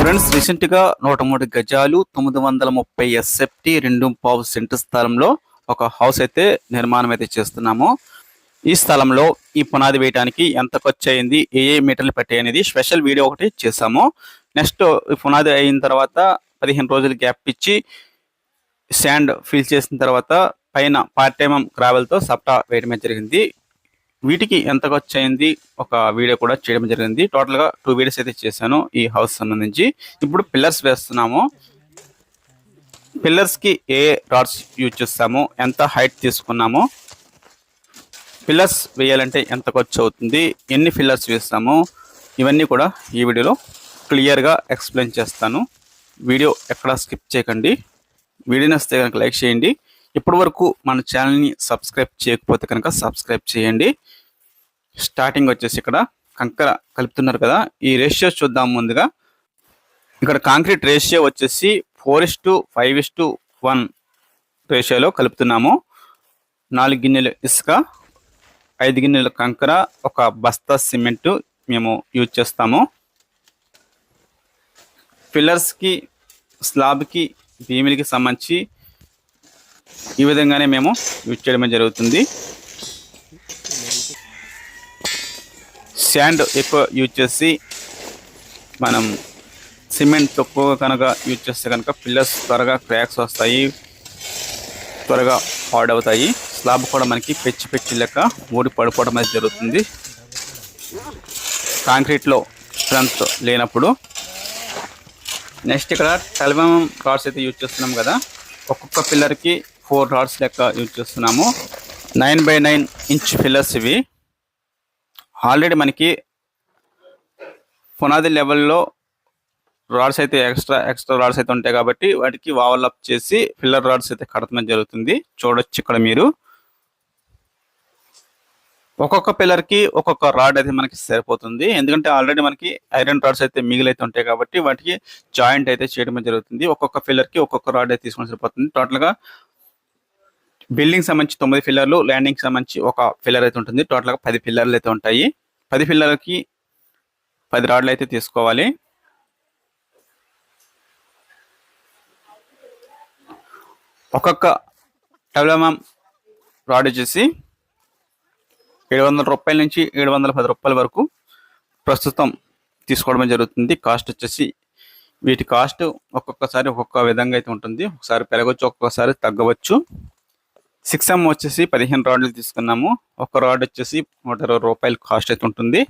Friends రీసెంట్గా నూట మూడు గజాలు తొమ్మిది వందల ముప్పై ఎస్ఎఫ్టీ రెండు పావు సెంటు స్థలంలో ఒక హౌస్ అయితే నిర్మాణం అయితే చేస్తున్నాము. ఈ స్థలంలో ఈ పునాది వేయడానికి ఎంత ఖర్చు అయింది ఏ ఏ మీటర్లు పెట్టాయి అనేది స్పెషల్ వీడియో ఒకటి చేసాము నెక్స్ట్ ఈ పునాది అయిన తర్వాత పదిహేను రోజులు గ్యాప్ ఇచ్చి శాండ్ ఫిల్ చేసిన తర్వాత పైన పార్ట్ టైమ్ గ్రావెల్తో సప్టా వేయడమే జరిగింది. వీటికి ఎంత ఖర్చు అయింది ఒక వీడియో కూడా చేయడం జరిగింది. టోటల్గా టూ వీడియోస్ అయితే చేశాను ఈ హౌస్ సంబంధించి. ఇప్పుడు పిల్లర్స్ వేస్తున్నాము. పిల్లర్స్కి ఏ రాడ్స్ యూజ్ చేస్తాము? ఎంత హైట్ తీసుకున్నాము? పిల్లర్స్ వేయాలంటే ఎంత ఖర్చు అవుతుంది ఎన్ని పిల్లర్స్ వేస్తాము? ఇవన్నీ కూడా ఈ వీడియోలో క్లియర్గా ఎక్స్ప్లెయిన్ చేస్తాను. వీడియో ఎక్కడ స్కిప్ చేయకండి. వీడియో నస్తే కనుక లైక్ చేయండి. ఇప్పటి వరకు మన ఛానల్ని సబ్స్క్రైబ్ చేయకపోతే కనుక సబ్స్క్రైబ్ చేయండి. స్టార్టింగ్ వచ్చేసి ఇక్కడ కంకర కలుపుతున్నారు కదా ఈ రేషియో చూద్దాం ముందుగా. ఇక్కడ కాంక్రీట్ రేషియో వచ్చేసి four is to five is to one రేషియోలో కలుపుతున్నాము. నాలుగు గిన్నెలు ఇసుక ఐదు గిన్నెల కంకర ఒక బస్తా సిమెంట్ మేము యూజ్ చేస్తాము. పిల్లర్స్కి స్లాబ్కి భీమిలికి సంబంధించి ఈ విధంగానే మేము యూజ్ చేయడం జరుగుతుంది. శాండ్ ఎక్కువ యూజ్ చేసి మనం సిమెంట్ తక్కువ కనుక యూజ్ చేస్తే కనుక పిల్లర్స్ త్వరగా క్రాక్స్ వస్తాయి. త్వరగా హార్డ్ అవుతాయి. స్లాబ్ కూడా మనకి పెచ్చి పెచ్చి లెక్క ఊడి పడిపోవడం అనేది జరుగుతుంది. కాంక్రీట్లో స్ట్రెంత్ లేనప్పుడు నెక్స్ట్ ఇక్కడ టెలివం రాడ్స్ అయితే యూజ్ చేస్తున్నాం కదా. ఒక్కొక్క పిల్లర్కి ఫోర్ రాడ్స్ లెక్క యూజ్ చేస్తున్నాము. Nine by nine inch pillars ఇవి. ఆల్రెడీ మనకి పునాది లెవెల్లో రాడ్స్ అయితే ఎక్స్ట్రా ఎక్స్ట్రా రాడ్స్ అయితే ఉంటాయి కాబట్టి వాటికి వావలప్ చేసి ఫిల్లర్ రాడ్స్ అయితే కడతడం జరుగుతుంది. చూడొచ్చు ఇక్కడ మీరు. ఒక్కొక్క పిల్లర్కి ఒక్కొక్క రాడ్ అయితే మనకి సరిపోతుంది. ఎందుకంటే ఆల్రెడీ మనకి ఐరన్ రాడ్స్ అయితే మిగిలైతే ఉంటాయి కాబట్టి వాటికి జాయింట్ అయితే చేయడం జరుగుతుంది. ఒక్కొక్క పిల్లర్కి ఒక్కొక్క రాడ్ అయితే తీసుకొని సరిపోతుంది. టోటల్గా బిల్డింగ్ సంబంధించి తొమ్మిది పిల్లర్లు ల్యాండింగ్ సంబంధించి ఒక పిల్లర్ అయితే ఉంటుంది. టోటల్గా పది పిల్లర్లు అయితే ఉంటాయి. పది పిల్లర్లకి పది రాడ్లు అయితే తీసుకోవాలి. ఒక్కొక్క డెవలప్మెంట్ రాడ్ వచ్చేసి ఏడు వందల రూపాయల నుంచి ఏడు వందల పది రూపాయల వరకు ప్రస్తుతం తీసుకోవడం జరుగుతుంది. కాస్ట్ వచ్చేసి వీటి కాస్ట్ ఒక్కొక్కసారి ఒక్కొక్క విధంగా అయితే ఉంటుంది. ఒకసారి పెరగవచ్చు ఒక్కొక్కసారి తగ్గవచ్చు. సిక్స్ ఎం వచ్చేసి పదిహేను రాడ్లు తీసుకున్నాము. ఒక రాడ్ వచ్చేసి నూట ఇరవై రూపాయలు కాస్ట్ అయితే ఉంటుంది.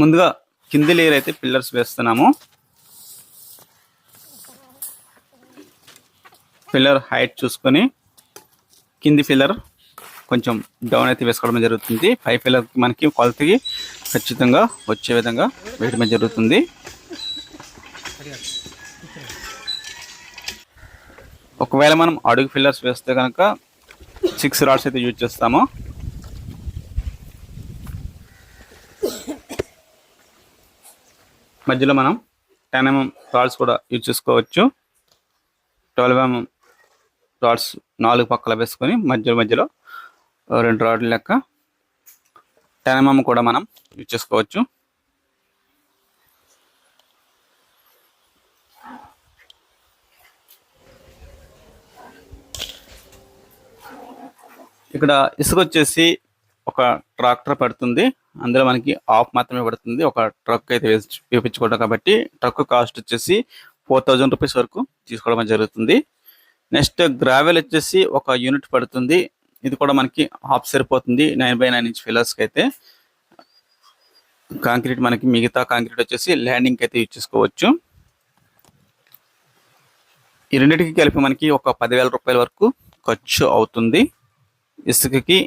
ముందుగా కింది లేయర్ అయితే పిల్లర్స్ వేస్తున్నాము. పిల్లర్ హైట్ చూసుకొని కింది పిల్లర్ కొంచెం డౌన్ అయితే వేసుకోవడం జరుగుతుంది. పై పిల్లర్ మనకి కొలతకి ఖచ్చితంగా వచ్చే విధంగా వేయడం జరుగుతుంది. ఒకవేళ మనం అడుగు ఫిల్లర్స్ వేస్తే కనుక సిక్స్ రాడ్స్ అయితే యూజ్ చేస్తాము. మధ్యలో మనం టెన్ ఎంఎం రాడ్స్ కూడా యూజ్ చేసుకోవచ్చు. ట్వెల్వ్ ఎంఎం రాడ్స్ నాలుగు పక్కల వేసుకొని మధ్యలో మధ్యలో రెండు రాడ్ల లెక్క టెనమమ్ కూడా మనం యూజ్ చేసుకోవచ్చు. ఇక్కడ ఇసుక వచ్చేసి ఒక ట్రాక్టర్ పడుతుంది. అందులో మనకి ఆఫ్ మాత్రమే పడుతుంది. ఒక ట్రక్ అయితే వేపించుకోవడం కాబట్టి ట్రక్ కాస్ట్ వచ్చేసి ఫోర్ థౌజండ్ రూపీస్ వరకు తీసుకోవడం జరుగుతుంది. నెక్స్ట్ గ్రావెల్ వచ్చేసి ఒక యూనిట్ పడుతుంది. ఇది కూడా మనకి హాఫ్ సరిపోతుంది. నైన్ బై నైన్ ఇంచ్ ఫిల్లర్స్కి అయితే కాంక్రీట్ మనకి మిగతా కాంక్రీట్ వచ్చేసి ల్యాండింగ్ అయితే యూజ్ చేసుకోవచ్చు. ఈ రెండింటికి కలిపి మనకి ఒక పదివేల రూపాయల వరకు ఖర్చు అవుతుంది. ఇసుకకి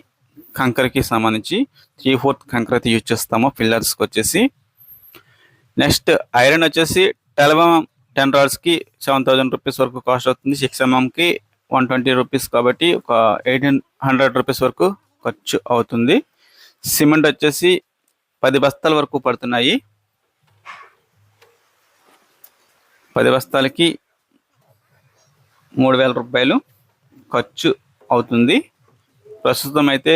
కంకరకి సంబంధించి త్రీ ఫోర్త్ కంకర అయితే యూజ్ చేస్తాము ఫిల్లర్స్కి వచ్చేసి. నెక్స్ట్ ఐరన్ వచ్చేసి టెల్వం టెన్ రాడ్స్కి సెవెన్ థౌజండ్ రూపీస్ వరకు కాస్ట్ అవుతుంది. సిక్స్ ఎంఎంకి వన్ ట్వంటీ రూపీస్ కాబట్టి ఒక ఎయిటీన్ హండ్రెడ్ రూపీస్ వరకు ఖర్చు అవుతుంది. సిమెంట్ వచ్చేసి పది బస్తాల వరకు పడుతున్నాయి. పది బస్తాలకి మూడు వేల రూపాయలు ఖర్చు అవుతుంది. ప్రస్తుతం అయితే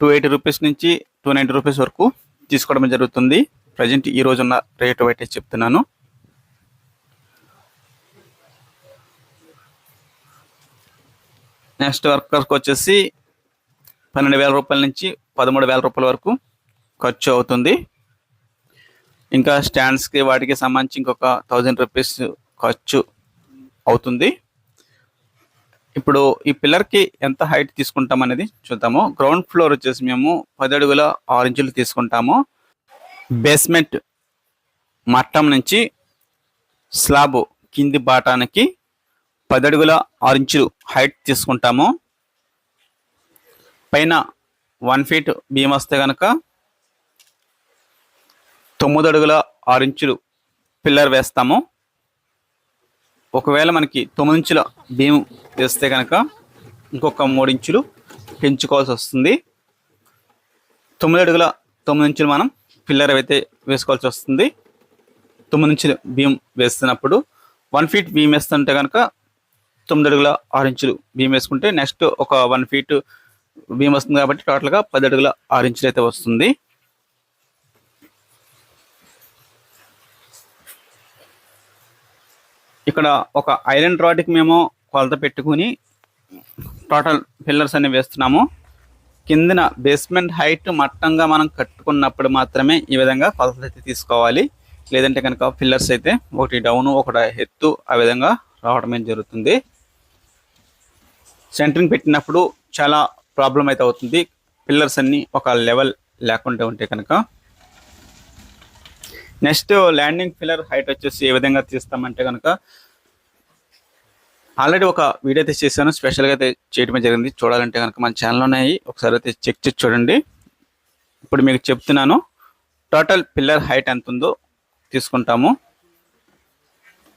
టూ ఎయిటీ రూపీస్ నుంచి టూ నైంటీ రూపీస్ వరకు తీసుకోవడం జరుగుతుంది. ప్రజెంట్ ఈ రోజున్న రేటు అయితే చెప్తున్నాను. నెక్స్ట్ వర్కర్కి వచ్చేసి పన్నెండు వేల రూపాయల నుంచి పదమూడు వేల రూపాయల వరకు ఖర్చు అవుతుంది. ఇంకా స్టాండ్స్కి వాటికి సంబంధించి ఇంకొక థౌజండ్ రూపీస్ ఖర్చు అవుతుంది. ఇప్పుడు ఈ పిల్లర్కి ఎంత హైట్ తీసుకుంటాం అనేది చూద్దాము. గ్రౌండ్ ఫ్లోర్ వచ్చేసి మేము పది అడుగుల ఆరు ఇంచులు తీసుకుంటాము. బేస్మెంట్ మట్టం నుంచి స్లాబ్ కింది బాటానికి పది అడుగుల ఆరు ఇంచులు హైట్ తీసుకుంటాము. పైన వన్ ఫీట్ బియ్యం వస్తే కనుక తొమ్మిది అడుగుల ఆరు ఇంచులు పిల్లర్ వేస్తాము. ఒకవేళ మనకి తొమ్మిది ఇంచుల బియ్యం వేస్తే కనుక ఇంకొక మూడు ఇంచులు పెంచుకోవాల్సి వస్తుంది. తొమ్మిది అడుగుల తొమ్మిది ఇంచులు మనం పిల్లర్ అయితే వేసుకోవాల్సి వస్తుంది. తొమ్మిది ఇంచులు బియ్యం వేస్తున్నప్పుడు వన్ ఫీట్ బియ్యం వేస్తుంటే కనుక తొమ్మిది అడుగుల ఆరు ఇంచులు బీమ్ వేసుకుంటే నెక్స్ట్ ఒక వన్ ఫీట్ బీమ్ వస్తుంది కాబట్టి టోటల్గా పది అడుగుల ఆరు ఇంచులు అయితే వస్తుంది. ఇక్కడ ఒక ఐరన్ రాడ్కి మేము కొలత పెట్టుకుని టోటల్ పిల్లర్స్ అనేవి వేస్తున్నాము. కిందన బేస్మెంట్ హైట్ మట్టంగా మనం కట్టుకున్నప్పుడు మాత్రమే ఈ విధంగా కొలతలు అయితే తీసుకోవాలి. లేదంటే కనుక పిల్లర్స్ అయితే ఒకటి డౌన్ ఒకటి ఎత్తు ఆ విధంగా రావడమే జరుగుతుంది. సెంటరింగ్ పెట్టినప్పుడు చాలా ప్రాబ్లం అయితే అవుతుంది. పిల్లర్స్ అన్నీ ఒక లెవెల్ లేకుండా ఉంటే కనుక. నెక్స్ట్ ల్యాండింగ్ పిల్లర్ హైట్ వచ్చేసి ఏ విధంగా తీస్తామంటే కనుక. ఆల్రెడీ ఒక వీడియో అయితే చేశాను. స్పెషల్గా అయితే చేయడం జరిగింది. చూడాలంటే కనుక మన ఛానల్ ఉన్నాయి. ఒకసారి అయితే చెక్ చేసి చూడండి. ఇప్పుడు మీకు చెప్తున్నాను. టోటల్ పిల్లర్ హైట్ ఎంత ఉందో తీసుకుంటాము.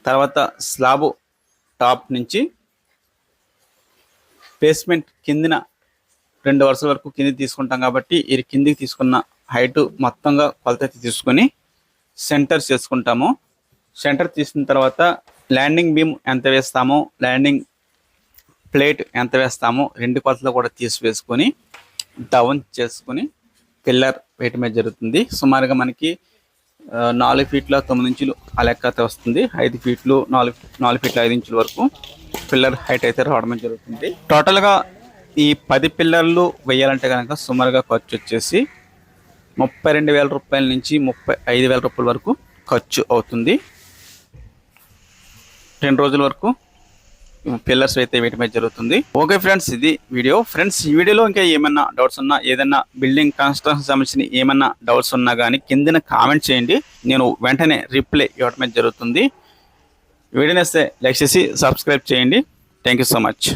తర్వాత స్లాబు టాప్ నుంచి బేస్మెంట్ కిందిన రెండు వరుసల వరకు కింది తీసుకుంటాం కాబట్టి ఇది కిందికి తీసుకున్న హైట్ మొత్తంగా కొలత తీసుకొని సెంటర్ చేసుకుంటాము. సెంటర్ తీసిన తర్వాత ల్యాండింగ్ బీమ్ ఎంత వేస్తామో ల్యాండింగ్ ప్లేట్ ఎంత వేస్తామో రెండు కొలతలు కూడా తీసి వేసుకొని డౌన్ చేసుకొని పిల్లర్ వేయటమే జరుగుతుంది. సుమారుగా మనకి నాలుగు ఫీట్ల తొమ్మిది ఇంచులు ఆ లెక్క అయితే వస్తుంది. ఐదు ఫీట్లు నాలుగు నాలుగు ఫీట్ల ఐదు ఇంచుల వరకు పిల్లర్ హైట్ అయితే రావడం జరుగుతుంది. టోటల్గా ఈ పది పిల్లర్లు వేయాలంటే కనుక సుమారుగా ఖర్చు వచ్చేసి ముప్పై రెండు వేల రూపాయల నుంచి ముప్పై ఐదు వేల రూపాయల వరకు ఖర్చు అవుతుంది. రెండు రోజుల వరకు పిల్లర్స్ అయితే వేయటమే జరుగుతుంది. ఓకే ఫ్రెండ్స్ ఇది వీడియో. ఫ్రెండ్స్ ఈ వీడియోలో ఇంకా ఏమన్నా డౌట్స్ ఉన్నా ఏదన్నా బిల్డింగ్ కన్స్ట్రక్షన్ సంబంధించిన ఏమన్నా డౌట్స్ ఉన్నా కానీ కిందన కామెంట్ చేయండి. నేను వెంటనే రిప్లై ఇవ్వటమే జరుగుతుంది. వీడియోని వస్తే లైక్ చేసి సబ్స్క్రైబ్ చేయండి. Thank you so much.